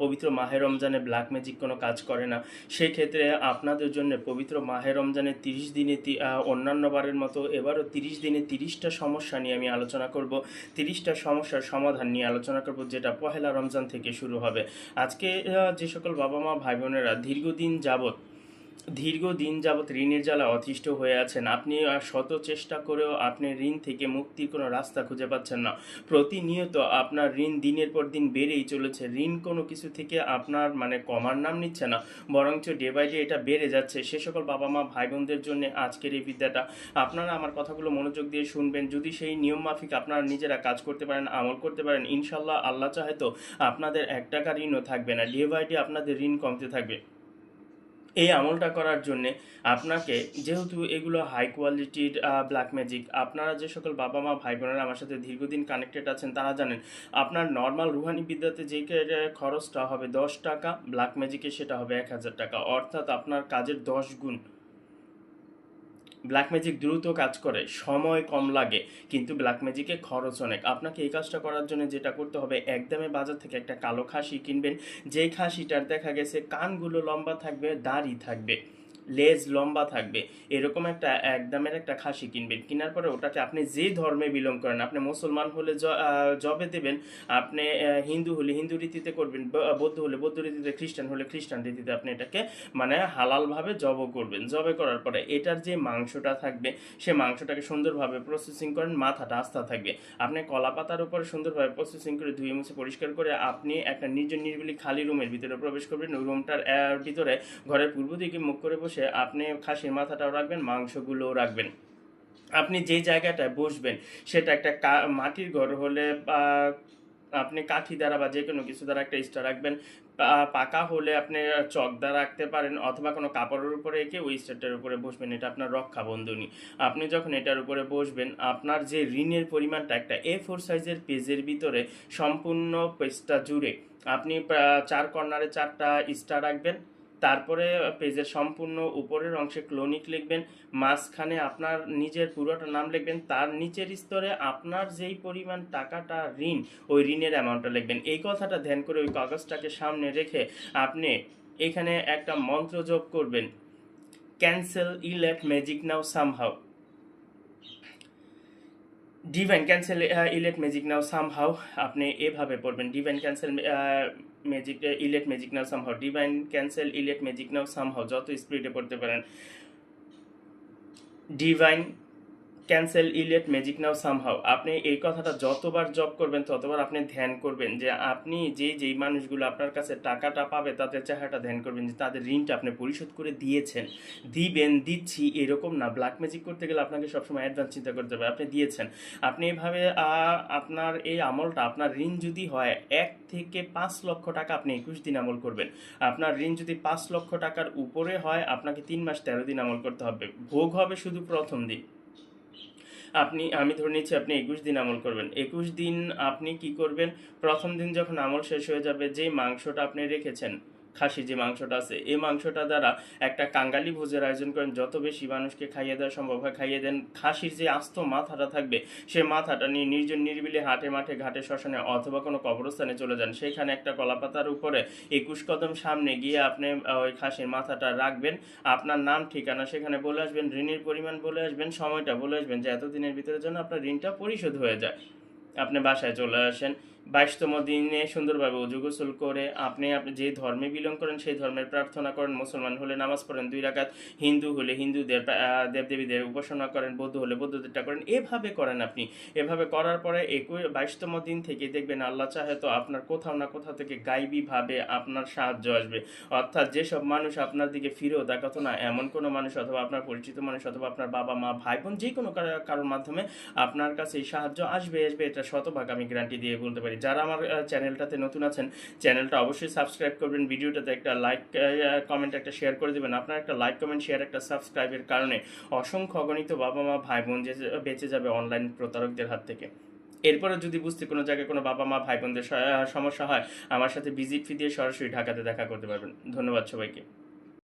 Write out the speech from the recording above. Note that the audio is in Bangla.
পবিত্র মাহে রমজানে ব্ল্যাক ম্যাজিক কোনো কাজ করে না। সেক্ষেত্রে আপনাদের জন্য পবিত্র মাহে রমজানে তিরিশ দিনে অন্যান্য বারের মতো এবারও তিরিশ দিনে তিরিশটা সমস্যা নিয়ে আমি আলোচনা করব। তিরিশটা সমস্যার সমাধান নিয়ে আলোচনা করব, যেটা পহেলা রমজান থেকে শুরু হবে। আজকে যে সকল বাবা মা ভাই বোনেরা দীর্ঘদিন যাবত দীর্ঘদিন যাবৎ ঋণের জ্বালা অতিষ্ঠ হয়ে আছেন। আপনি আহ, শত চেষ্টা করেও আপনি ঋণ থেকে মুক্তির কোনো রাস্তা খুঁজে পাচ্ছেন না। প্রতিনিয়ত আপনার ঋণ দিনের পর দিন বেড়েই চলেছে। ঋণ কোনো কিছু থেকে আপনার মানে কমার নাম নিচ্ছে না বরঞ্চ ডে বাই ডে এটা বেড়ে যাচ্ছে। সে সকল বাবা মা ভাই বোনদের জন্য আজকের এই বিদ্যাটা। আপনারা আমার কথাগুলো মনোযোগ দিয়ে শুনবেন। যদি সেই নিয়ম মাফিক আপনারা নিজেরা কাজ করতে পারেন আমল করতে পারেন ইনশাল্লাহ আল্লাহ চাহে তো আপনাদের এক টাকা ঋণও থাকবে না। ডে বাই ডে আপনাদের ঋণ কমতে থাকবে। এই আমলটা করার জন্য আপনাকে যেহেতু এগুলো হাই কোয়ালিটির ব্ল্যাক ম্যাজিক আপনারা যে সকল বাবা মা ভাই বোনেরা আমার সাথে দীর্ঘদিন কানেক্টেড আছেন তারা জানেন, আপনার নর্মাল রুহানি বিদ্যাতে যে খরচটা হবে দশ টাকা ব্ল্যাক ম্যাজিকে সেটা হবে এক হাজার টাকা। অর্থাৎ আপনার কাজের দশ গুণ। ব্ল্যাক ম্যাজিক দ্রুত কাজ করে, সময় কম লাগে, কিন্তু ব্ল্যাক ম্যাজিকে খরচ অনেক। আপনাকে এই কাজটা করার জন্য যেটা করতে হবে, একদমে বাজার থেকে একটা কালো খাসি কিনবেন, যেই খাসিটার দেখা গেছে কানগুলো লম্বা থাকবে, দাড়ি থাকবে। লেজ লম্বা থাকবে। এরকম একটা একদমের একটা খাসি কিনবেন। কেনার পরে ওটাকে আপনি যে ধর্মে বিলং করেন, আপনি মুসলমান হলে জবে দেবেন, আপনি হিন্দু হলে হিন্দু রীতিতে করবেন বৌদ্ধ হলে বৌদ্ধ রীতিতে, খ্রিস্টান হলে খ্রিস্টান রীতিতে আপনি এটাকে মানে হালালভাবে জব করবেন। জবে করার পরে এটার যে মাংসটা থাকবে, সে মাংসটাকে সুন্দরভাবে প্রসেসিং করেন, মাথাটা আস্থা থাকবে। আপনি কলা পাতার উপরে সুন্দরভাবে প্রসেসিং করে ধুয়ে মুছে পরিষ্কার করে আপনি একটা নির্জন নির্বিলি খালি রুমের ভিতরে প্রবেশ করবেন। ওই রুমটার ভিতরে ঘরের পূর্ব দিকে মুখ করে বসে আপনি খাসির মাথাটাও রাখবেন, মাংসগুলোও রাখবেন। আপনি যে জায়গাটায় বসবেন, সেটা একটা মাটির ঘর হলে আপনি কাঠি দ্বারা বা যে কোনো কিছু দ্বারা একটা স্টার রাখবেন। পাকা হলে আপনি চক দ্বারা রাখতে পারেন অথবা কোনো কাপড়ের উপরে এঁকে ওই স্টারটার উপরে বসবেন, এটা আপনার রক্ষা বন্ধনী। আপনি যখন এটার উপরে বসবেন, আপনার যে ঋণের পরিমাণটা একটা এ ফোর সাইজের পেজের ভিতরে সম্পূর্ণ পেজটা জুড়ে, আপনি চার কর্নারে চারটা স্টার রাখবেন। তারপরে পেজের সম্পূর্ণ উপরের অংশে ক্লোনিক লিখবেন, মাঝখানে আপনার নিজের পুরোটা নাম লিখবেন, তার নিচের স্তরে আপনার যেই পরিমাণ টাকাটা ঋণ, ওই ঋণের অ্যামাউন্টটা লিখবেন। এই কথাটা ধ্যান করে ওই কাগজটাকে সামনে রেখে আপনি এখানে একটা মন্ত্র যোগ করবেন cancel elate magic now somehow divine cancel elate magic now somehow আপনি এভাবে পড়বেন। Divine cancel magic elate magic now somehow divine cancel elate magic now somehow যত স্পিডে পড়তে পারেন। Divine cancel elate magic now somehow আপনি এই কথাটা যতবার জব করবেন, ততবার আপনি ধ্যান করবেন যে আপনি যে যেই মানুষগুলো আপনার কাছে টাকাটা পাবে, তাদের চেহারাটা ধ্যান করবেন যে তাদের ঋণটা আপনি পরিশোধ করে দিয়েছেন। দিবেন, দিচ্ছি, এরকম না। ব্ল্যাক ম্যাজিক করতে গেলে আপনাকে সবসময় অ্যাডভান্স চিন্তা করতে হবে। আপনি দিয়েছেন। আপনি এভাবে আপনার এই আমলটা, আপনার ঋণ যদি হয়, এক থেকে পাঁচ লক্ষ টাকা আপনি একুশ দিন আমল করবেন। আপনার ঋণ যদি পাঁচ লক্ষ টাকার উপরে হয়, আপনাকে তিন মাস তেরো দিন আমল করতে হবে। ভোগ হবে শুধু প্রথম দিন। আপনি, আমি ধরে নিচ্ছি আপনি একুশ দিন আমল করবেন। একুশ দিন আপনি কি করবেন? প্রথম দিন যখন আমল শেষ হয়ে যাবে যে মাংসটা আপনি রেখেছেন খাসি যে মাংসটা আছে, এই মাংসটা দ্বারা একটা কাঙ্গালি ভোজের আয়োজন করেন। যত বেশি মানুষকে খাইয়ে দেওয়া সম্ভব হয়, খাইয়ে দেন। খাসির যে আস্ত মাথাটা থাকবে সেই মাথাটা নিয়ে নির্জন নিরিবিলি হাটে মাঠে, ঘাটে, শ্মশানে অথবা কোনো কবরস্থানে চলে যান। সেখানে একটা কলাপাতার উপরে একুশ কদম সামনে গিয়ে আপনি ওই খাসির মাথাটা রাখবেন। আপনার নাম, ঠিকানা সেখানে বলে আসবেন, ঋণের পরিমাণ বলে আসবেন, সময়টা বলে আসবেন যে এতদিনের ভিতরে যেন আপনার ঋণটা পরিশোধ হয়ে যায়। আপনি বাসায় চলে আসেন বাইশতম দিনে সুন্দরভাবে উজু গোসল করে আপনি আপনি যে ধর্মে বিলং করেন, সেই ধর্মের প্রার্থনা করেন। মুসলমান হলে নামাজ পড়েন দুই রাকাত, হিন্দু হলে হিন্দুদের দেবদেবীদের উপাসনা করেন, বৌদ্ধ হলে বৌদ্ধদেরটা করেন। এভাবে করেন আপনি। এভাবে করার পরে একুশ, বাইশতম দিন থেকে দেখবেন আল্লাহ চাহে তো আপনার কোথাও না কোথাও থেকে গাইবীভাবে আপনার সাহায্য আসবে। অর্থাৎ যেসব মানুষ আপনার দিকে ফিরেও দেখাতো না, এমন কোনো মানুষ অথবা আপনার পরিচিত মানুষ অথবা আপনার বাবা, মা, ভাই বোন যে কোনো কারোর মাধ্যমে আপনার কাছে সাহায্য আসবে আসবে, এটা শতভাগ আমি গ্যারান্টি দিয়ে বলতে পারি। যারা আমার চ্যানেলটাতে নতুন আছেন, চ্যানেলটা অবশ্যই সাবস্ক্রাইব করবেন, ভিডিওটাতে একটা লাইক কমেন্ট একটা শেয়ার করে দেবেন। আপনার একটা লাইক কমেন্ট শেয়ার একটা সাবস্ক্রাইবের কারণে অসংখ্য অগণিত বাবা মা ভাই বোন যে, বেঁচে যাবে অনলাইন প্রতারকদের হাত থেকে। এরপরে যদি বুঝতে কোনো জায়গায় কোনো বাবা মা ভাই বোনদের সমস্যা হয়, আমার সাথে ভিজিট ফি দিয়ে সরাসরি ঢাকাতে দেখা করতে পারবেন। ধন্যবাদ সবাইকে।